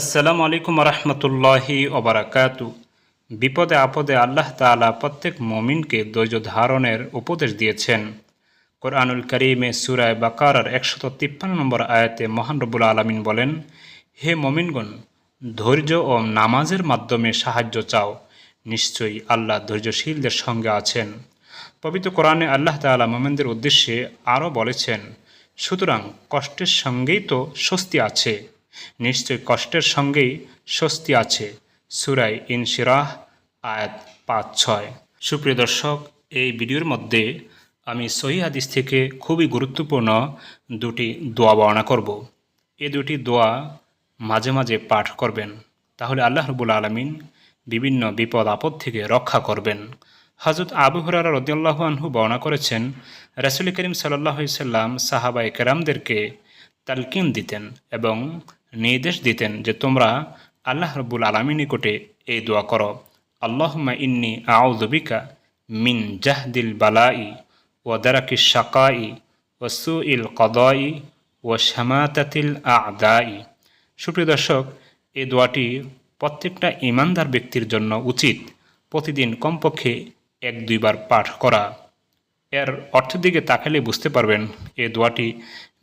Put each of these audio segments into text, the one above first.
আসসালামু আলাইকুম রহমতুল্লাহি ওবরাকাতু বিপদে আপদে আল্লাহ তাআলা প্রত্যেক মমিনকে ধৈর্য ধারণের উপদেশ দিয়েছেন। কোরআনুল করিমে সুরায় বাকারার একশত তিপ্পান্ন নম্বর আয়াতে মহান রবুল আলমিন বলেন, হে মমিনগণ, ধৈর্য ও নামাজের মাধ্যমে সাহায্য চাও। নিশ্চয়ই আল্লাহ ধৈর্যশীলদের সঙ্গে আছেন। পবিত্র কোরআনে আল্লাহ তাআলা মোমেনদের উদ্দেশ্যে আরও বলেছেন, সুতরাং কষ্টের সঙ্গেই তো স্বস্তি আছে। নিশ্চয় কষ্টের সঙ্গেই স্বস্তি আছে। সুরাই ইনশিরাহ আয়াত পাঁচ ছয়। সুপ্রিয় দর্শক, এই ভিডিওর মধ্যে আমি সহি হাদিস থেকে খুবই গুরুত্বপূর্ণ দুটি দোয়া বর্ণনা করব। এ দুটি দোয়া মাঝে মাঝে পাঠ করবেন। তাহলে আল্লাহ রবুল আলমিন বিভিন্ন বিপদ আপদ থেকে রক্ষা করবেন। হজরত আবু হুরারা রদিয়াল্লাহু আনহু বর্ণনা করেছেন, রাসুল করিম সাল্লাহ সাল্লাম সাহাবাই কেরামদেরকে তালকিন দিতেন এবং নির্দেশ দিতেন যে তোমরা আল্লাহ রব্বুল আলমী নিকটে এই দোয়া করো। আল্লাহমা ইন্নি আউজবিকা মিন জাহদিল বালাই ও দারাকি শাকাই ও সু ইল কদাই ও শামাতাতিল আদাই সুপ্রিয় দর্শক, এই দোয়াটি প্রত্যেকটা ইমানদার ব্যক্তির জন্য উচিত প্রতিদিন কমপক্ষে এক দুইবার পাঠ করা। এর অর্থের দিকে তাকালে বুঝতে পারবেন, এই দোয়াটি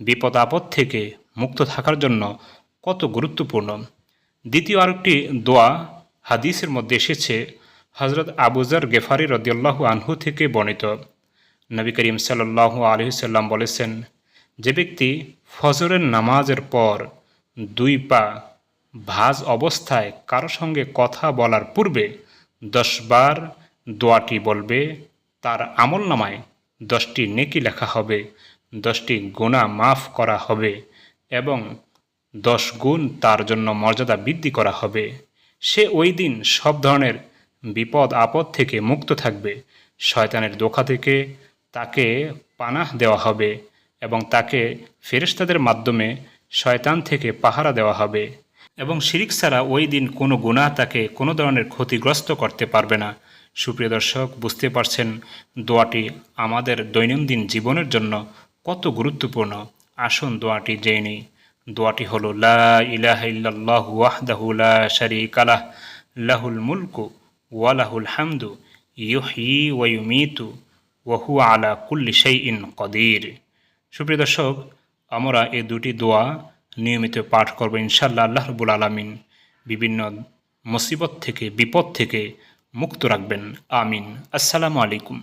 বিপদ আপদ থেকে মুক্ত থাকার জন্য কত গুরুত্বপূর্ণ। দ্বিতীয় আরেকটি দোয়া হাদিসের মধ্যে এসেছে হজরত আবুজার গেফারি রদিয়াল্লাহু আনহু থেকে বর্ণিত। নবী করিম সাল্লাহ আলহিসাল্লাম বলেছেন, যে ব্যক্তি ফজরের নামাজের পর দুই পা ভাজ অবস্থায় কারও সঙ্গে কথা বলার পূর্বে দশবার দোয়াটি বলবে, তার আমল নামায় দশটি নেকি লেখা হবে, দশটি গুণা মাফ করা হবে এবং দশ গুণ তার জন্য মর্যাদা বৃদ্ধি করা হবে। সে ওই দিন সব ধরনের বিপদ আপদ থেকে মুক্ত থাকবে। শয়তানের দোখা থেকে তাকে পানাহ দেওয়া হবে এবং তাকে ফেরেশতাদের মাধ্যমে শয়তান থেকে পাহারা দেওয়া হবে। এবং শিরিক ছাড়া ওই দিন কোনো গুণা তাকে কোনো ধরনের ক্ষতিগ্রস্ত করতে পারবে না। সুপ্রিয় দর্শক, বুঝতে পারছেন দোয়াটি আমাদের দৈনন্দিন জীবনের জন্য কত গুরুত্বপূর্ণ। আসুন দোয়াটি জেনে নিই। দোয়াটি হলো, লা ইলাহা ইল্লাল্লাহু ওয়াহদাহু লা শারীকা লাহ, লাহুল মুলকু ওয়ালাহুল হামদু, ইউহয়ি ওয়া ইউমীতু ওয়া হুয়া আলা কুল্লি শাইইন কদির। সুপ্রিয় দর্শক, আমরা এই দুটি দোয়া নিয়মিত পাঠ করব ইনশাল্লাহ আল্লাহ রবুল আলমিন। বিভিন্ন মুসিবত থেকে, বিপদ থেকে মুক্ত রাখবেন। আমিন। আসসালামু আলাইকুম।